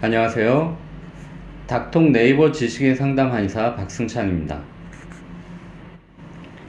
안녕하세요. 닥통 네이버 지식인 상담 한의사 박승찬입니다.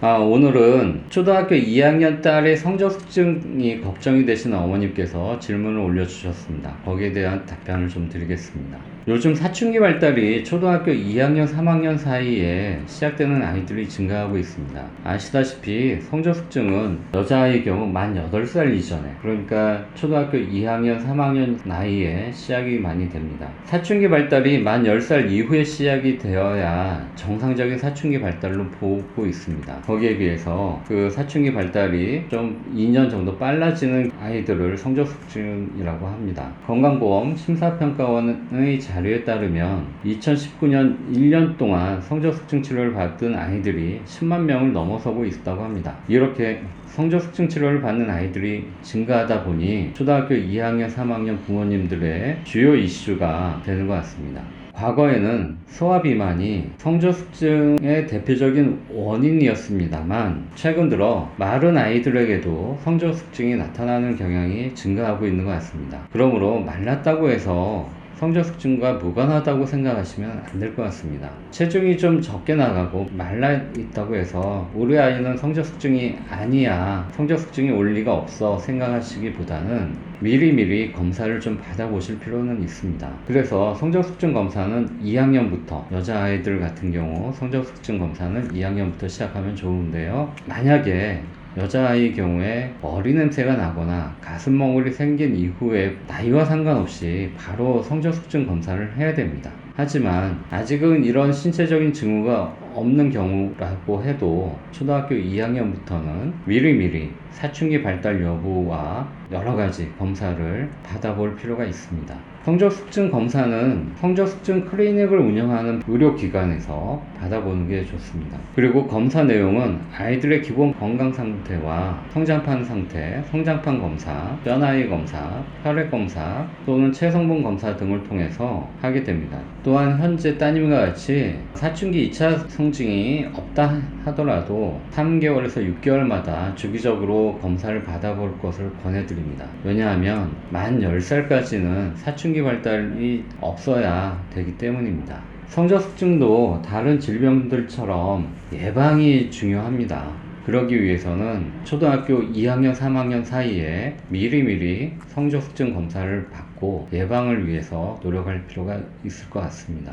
아, 오늘은 초등학교 2학년 딸의 성적 숙증이 걱정이 되시는 어머님께서 질문을 올려주셨습니다. 거기에 대한 답변을 좀 드리겠습니다. 요즘 사춘기 발달이 초등학교 2학년, 3학년 사이에 시작되는 아이들이 증가하고 있습니다. 아시다시피 성적 숙증은 여자아이의 경우 만 8살 이전에, 그러니까 초등학교 2학년, 3학년 나이에 시작이 많이 됩니다. 사춘기 발달이 만 10살 이후에 시작이 되어야 정상적인 사춘기 발달로 보고 있습니다. 거기에 비해서 그 사춘기 발달이 좀 2년 정도 빨라지는 아이들을 성적숙증이라고 합니다. 건강보험 심사평가원의 자료에 따르면 2019년 1년 동안 성적숙증 치료를 받은 아이들이 10만 명을 넘어서고 있다고 합니다. 이렇게 성적 숙증 치료를 받는 아이들이 증가하다 보니 초등학교 2학년, 3학년 부모님들의 주요 이슈가 되는 것 같습니다. 과거에는 소아 비만이 성적숙증의 대표적인 원인이었습니다만 최근 들어 마른 아이들에게도 성적숙증이 나타나는 경향이 증가하고 있는 것 같습니다. 그러므로 말랐다고 해서 성적숙증과 무관하다고 생각하시면 안 될 것 같습니다. 체중이 좀 적게 나가고 말라 있다고 해서 우리 아이는 성적숙증이 아니야, 성적숙증이 올 리가 없어 생각하시기보다는 미리미리 검사를 좀 받아보실 필요는 있습니다. 그래서 성적숙증 검사는 2학년부터 여자아이들 같은 경우 성적숙증 검사는 2학년부터 시작하면 좋은데요. 만약에 여자아이의 경우에 머리 냄새가 나거나 가슴 멍울이 생긴 이후에 나이와 상관없이 바로 성적숙증 검사를 해야 됩니다. 하지만 아직은 이런 신체적인 징후가 없는 경우라고 해도 초등학교 2학년부터는 미리미리 사춘기 발달 여부와 여러 가지 검사를 받아볼 필요가 있습니다. 성적 숙증 검사는 성적 숙증 클리닉을 운영하는 의료기관에서 받아보는 게 좋습니다. 그리고 검사 내용은 아이들의 기본 건강 상태와 성장판 상태, 성장판 검사, 뼈나이 검사, 혈액 검사 또는 체성분 검사 등을 통해서 하게 됩니다. 또한 현재 따님과 같이 사춘기 2차 성징이 없다 하더라도 3개월에서 6개월마다 주기적으로 검사를 받아볼 것을 권해드립니다. 왜냐하면 만 10살까지는 사춘기 발달이 없어야 되기 때문입니다. 성적숙증도 다른 질병들처럼 예방이 중요합니다. 그러기 위해서는 초등학교 2학년, 3학년 사이에 미리미리 성적숙증 검사를 받고 예방을 위해서 노력할 필요가 있을 것 같습니다.